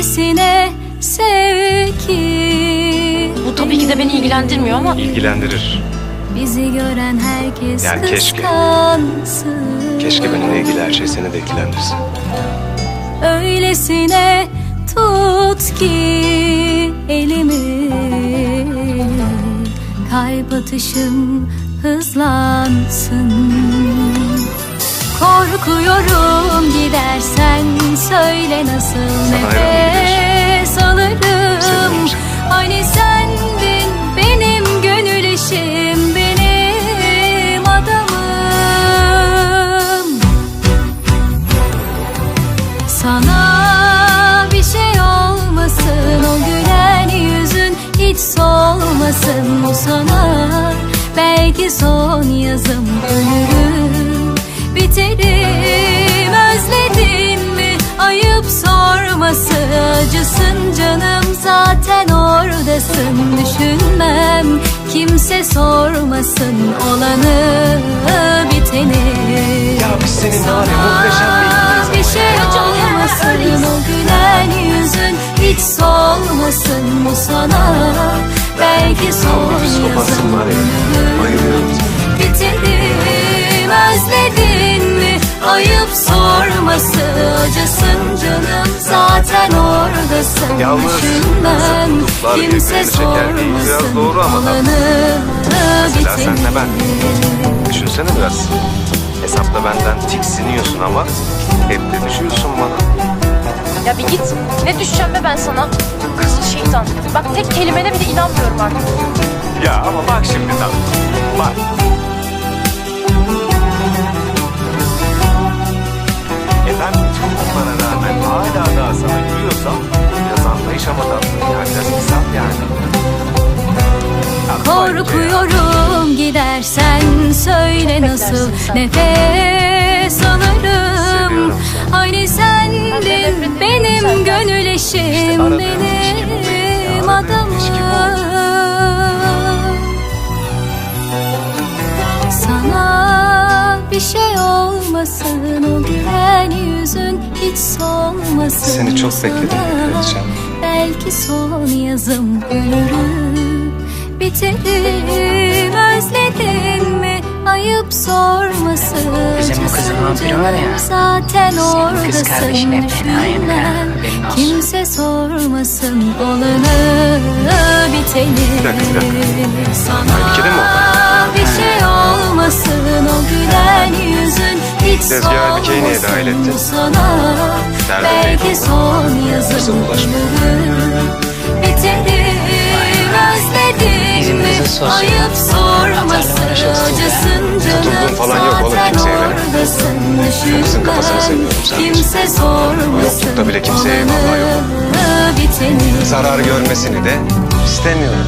Öylesine sev ki Bu tabii ki de beni ilgilendirmiyor ama İlgilendirir. Bizi gören herkes Yani keşke. kıskansın Keşke benimle ilgili her şey seni de ilgilendirsin. Öylesine tut ki elimi Kalp atışım hızlansın Korkuyorum gidersen söyle nasıl Sana nefes sana bir şey olmasın O gülen yüzün hiç solmasın. Bu sana belki son yazım Ölürüm. Biterim Özledin mi? Ayıp sorması. Acısın canım zaten oradasın. Düşünmem kimse sormasın. Olanı biteni Ya biz seninle var ya muhteşem solmasın bu sana. Belki son yazım biterim özledin mi? Ayıp sorması acısın canım. Zaten oradasın. Yalnız düşünmem kimse sormasın doğru ama olanı Mesela senle ben. Düşünsene biraz. Hesapta benden tiksiniyorsun ama hep de düşüyorsun bana. Ya bir git. Ne düşeceğim be ben sana? Kızıl şeytan. Bak tek kelimene bile inanmıyorum artık. Ya ama bak şimdi tam. Bak. E ben bütün bunlara rağmen hala daha sana gülüyorsam biraz anlayış ama tatlım ya. Biraz insaf yani. Korkuyorum gidersen söyle nasıl nefes gönül eşim aradığım ilişki bu benim ya, adamım. Sana bir şey olmasın o gülen yüzün hiç solmasın. Seni çok bekledim Kraliçem. Belki son yazım ölürüm. Biterim mi ayıp sorması Bizim bu kızın vampiri var ya, Zaten senin kız oradasın kardeşine fena yemin. Kimse sormasın olanı biteni. Bir dakika, bir dakika. Sana mi oldu? bir şey olmasın. O gülen yüzün hiç dikeyine solmasın dahil ettin. sana. Belki son yazım. Biterim özledin Bizim mi? ayıp sormasın kafasını seviyorum sadece. Kimse sormasın Yoklukta bile kimseye eyvallah yok. biteni Zarar görmesini de istemiyorum.